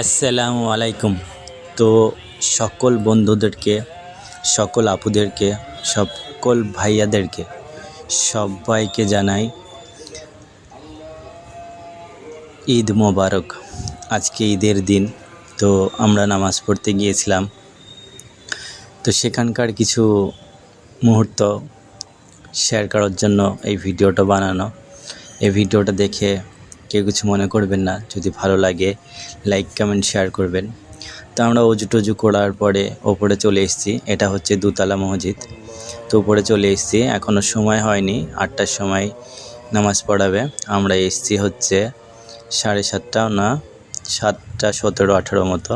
আসসালামু আলাইকুম। তো সকল বন্ধুদেরকে, সকল আপুদেরকে, সকল ভাইয়াদেরকে সবাইকে জানাই ঈদ মোবারক। আজকে ঈদের দিন, তো আমরা নামাজ পড়তে গিয়েছিলাম। তো সেখানকার কিছু মুহূর্ত শেয়ার করার জন্য এই ভিডিওটা বানানো। এই ভিডিওটা দেখে কেউ কিছু মনে করবেন না। যদি ভালো লাগে লাইক কমেন্ট শেয়ার করবেন। তো আমরা অজু টজু করার পরে ওপরে চলে এসেছি। এটা হচ্ছে দুতলা মসজিদ। তো উপরে চলে এসেছি। এখনও সময় হয়নি। আটটার সময় নামাজ পড়াবে। আমরা এসেছি হচ্ছে সাড়ে সাতটা না, সাতটা সতেরো আঠেরো মতো।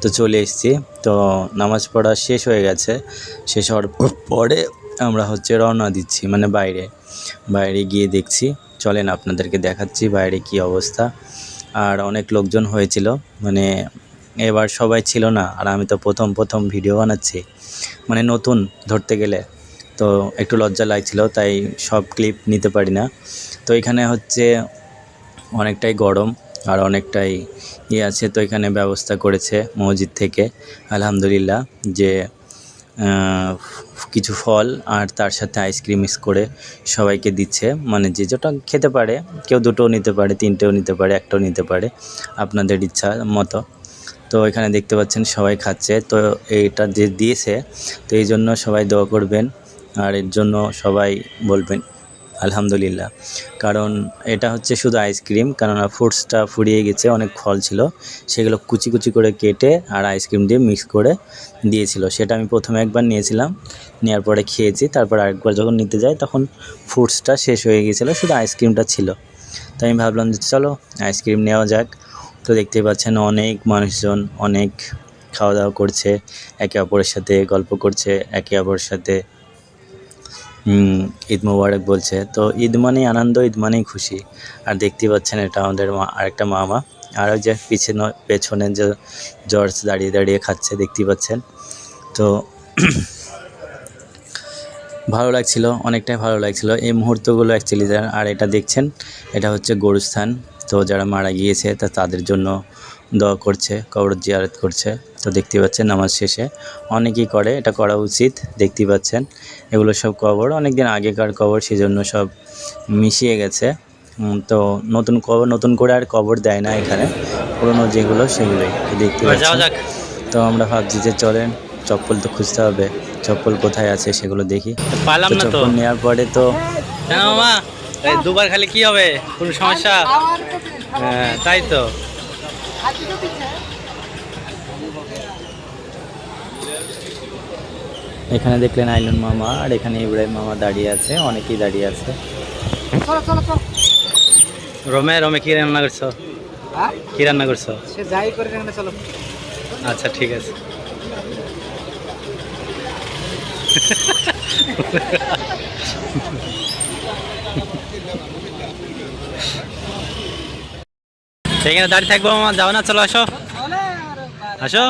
তো চলে এসেছি। তো নামাজ পড়া শেষ হয়ে গেছে। শেষ হওয়ার পরে আমরা হচ্ছে রওনা দিচ্ছি। মানে বাইরে। বাইরে গিয়ে দেখছি। চলেন আপনাদেরকে দেখাচ্ছি বাইরে কি অবস্থা। আর অনেক লোকজন হয়েছিল মানে এবার সবাই ছিল না, আর আমি তো প্রথম প্রথম ভিডিও বানাচ্ছি। মানে নতুন ধরতে গেলে, তো একটু লজ্জা লাগছিল, তাই সব ক্লিপ নিতে পারি না। তো এখানে হচ্ছে অনেকটাই গরম, আর অনেকটাই ইয়ে আছে, তো এখানে ব্যবস্থা করেছে মসজিদ থেকে, আলহামদুলিল্লাহ, যে কিছু ফল আর তার সাথে আইসক্রিম মিক্স করে সবাইকে দিচ্ছে। মানে যে যেটা খেতে পারে, কেউ দুটোও নিতে পারে, তিনটেও নিতে পারে, একটাও নিতে পারে, আপনাদের ইচ্ছা মতো। তো এখানে দেখতে পাচ্ছেন সবাই খাচ্ছে। তো এইটা যে দিয়েছে, তো এই জন্য সবাই দোয়া করবেন। আর এর জন্য সবাই বলবেন। আলহামদুলিল্লাহ। কারণ এটা হচ্ছে শুধু আইসক্রিম, কেননা ফ্রুটসটা ফুরিয়ে গেছে, অনেক ফল ছিল। সেগুলো কুচি কুচি করে কেটে আর আইসক্রিম দিয়ে মিক্স করে দিয়েছিল। সেটা আমি প্রথমে একবার নিয়েছিলাম নেওয়ার পরে খেয়েছি। তারপর আরেকবার যখন নিতে যাই, তখন ফ্রুটসটা শেষ হয়ে গিয়েছিল শুধু আইসক্রিমটা ছিল। তো আমি ভাবলাম যে চলো, আইসক্রিম নেওয়া যাক। তো দেখতে পাচ্ছেন অনেক মানুষজন অনেক খাওয়া দাওয়া করছে, একে অপরের সাথে গল্প করছে, একে অপরের সাথে ঈদ মোবারক বলছে। তো ঈদ মানেই আনন্দ, ঈদ মানেই খুশি। আর দেখতে পাচ্ছেন এটা আমাদের মা আরেকটা মামা। আর ওই যে পিছনে, পেছনে যে জর্জ দাঁড়িয়ে দাঁড়িয়ে খাচ্ছে দেখতে পাচ্ছেন। তো ভালো লাগছিল, অনেকটাই ভালো লাগছিল। এই মুহূর্তগুলো অ্যাকচুয়ালি আর এটা দেখছেন, এটা হচ্ছে গরুস্থান। তো যারা মারা গিয়েছে, তা তাদের জন্য দোয়া করছে কবর জিয়ারত করছে। তো দেখতে পাচ্ছেন নামাজ শেষে। অনেকেই করে এটা করা উচিত দেখতে পাচ্ছেন। এগুলো সব কবর অনেক দিন আগেকার কবর সেজন্য সব মিশিয়ে গেছে। তো নতুন কবর নতুন করে আর কবর দেয় না এখানে। পুরোনো যেগুলো সেগুলোই দেখতে পাচ্ছেন। তো আমরা ভাবছি যে চলেন চপ্পল তো খুঁজতে হবে। চপ্পল কোথায় আছে সেগুলো দেখি। পারলাম তো না তো। নেওয়ার পরে তো কেন মামা? এই দুবার খালি কি হবে? কোনো সমস্যা? হ্যাঁ তাই তো। এখানে দেখলেন আইলুন মামা আর এখানে ইব্রাহিম মামা দাঁড়িয়ে আছে অনেকেই দাঁড়িয়ে আছে। রমে রমে কি রান্না করছ? কি রান্না করছ? সে যাই করে না চলো। আচ্ছা ঠিক আছে। সেখানে দাঁড়িয়ে থাকব মামা, যাও না, চলো আসো। আসো।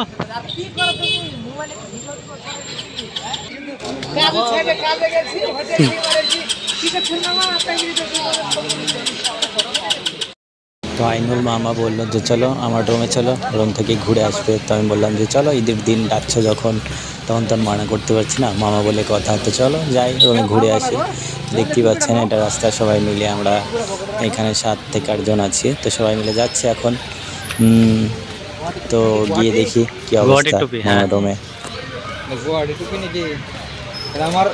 তো আইনুল মামা বলল যে, চলো, আমার রুমে চলো রুম থেকে ঘুরে আসবে। তো আমি বললাম যে, চলো, ঈদের দিন ডাকছো যখন। তখন তো মানা করতে পারছি না। মামা বলে কথা তো চলো যাই রুমে ঘুরে আসি। দেখতেই পাচ্ছেন এটা রাস্তা সবাই মিলে আমরা এখানে সাত থেকে আটজন আছি তো সবাই মিলে যাচ্ছে এখন। তো গিয়ে দেখি কি অবস্থা হ্যাঁ। রুমে আমার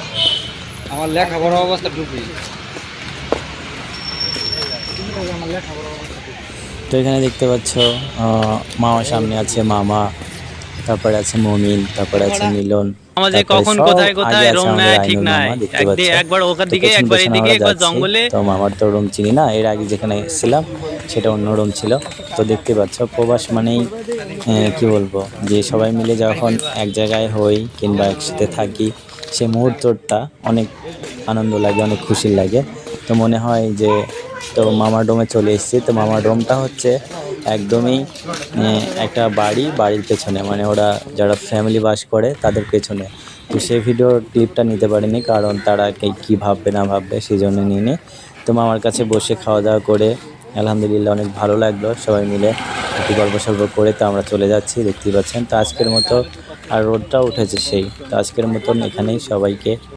আমার লেখাপড়া অবস্থা টুপি। তো এখানে দেখতে পাচ্ছ মামা সামনে আছে মামা তারপরে আছে মমিন তারপরে আছে মিলন আমার তারপরে কখন কোথায় কোথায়? আমাদের নেয় ঠিক নাই। একদিকে একবার তো দিকে একবার এদিকে একবার জঙ্গলে তো মামার তো রুম চিনি না এর আগে যেখানে এসেছিলাম সেটা অন্য রুম ছিল। তো দেখতে পাচ্ছ প্রবাস মানেই কি বলব? যে সবাই মিলে যখন এক জায়গায় হই কিংবা একসাথে থাকি সেই মুহূর্তটা অনেক আনন্দ লাগে অনেক খুশি লাগে। তো মনে হয় যে তো মামার ডোমে চলে এসেছি। তো মামার ডোমটা হচ্ছে একদমই একটা বাড়ি বাড়ির পেছনে মানে ওরা যারা ফ্যামিলি বাস করে তাদের পেছনে। তো সেই ভিডিওর ক্লিপটা নিতে পারিনি, কারণ তারা কে- কী ভাববে না ভাববে সেই জন্য নিয়ে তো মামার কাছে বসে খাওয়া দাওয়া করে, আলহামদুলিল্লাহ অনেক ভালো লাগল, সবাই মিলে একটু গল্প সল্প করে তো আমরা চলে যাচ্ছি, দেখতেই পাচ্ছেন। তো আজকের মতো আর রোদটাও উঠেছে সেই। তো আজকের মতন এখানেই সবাইকে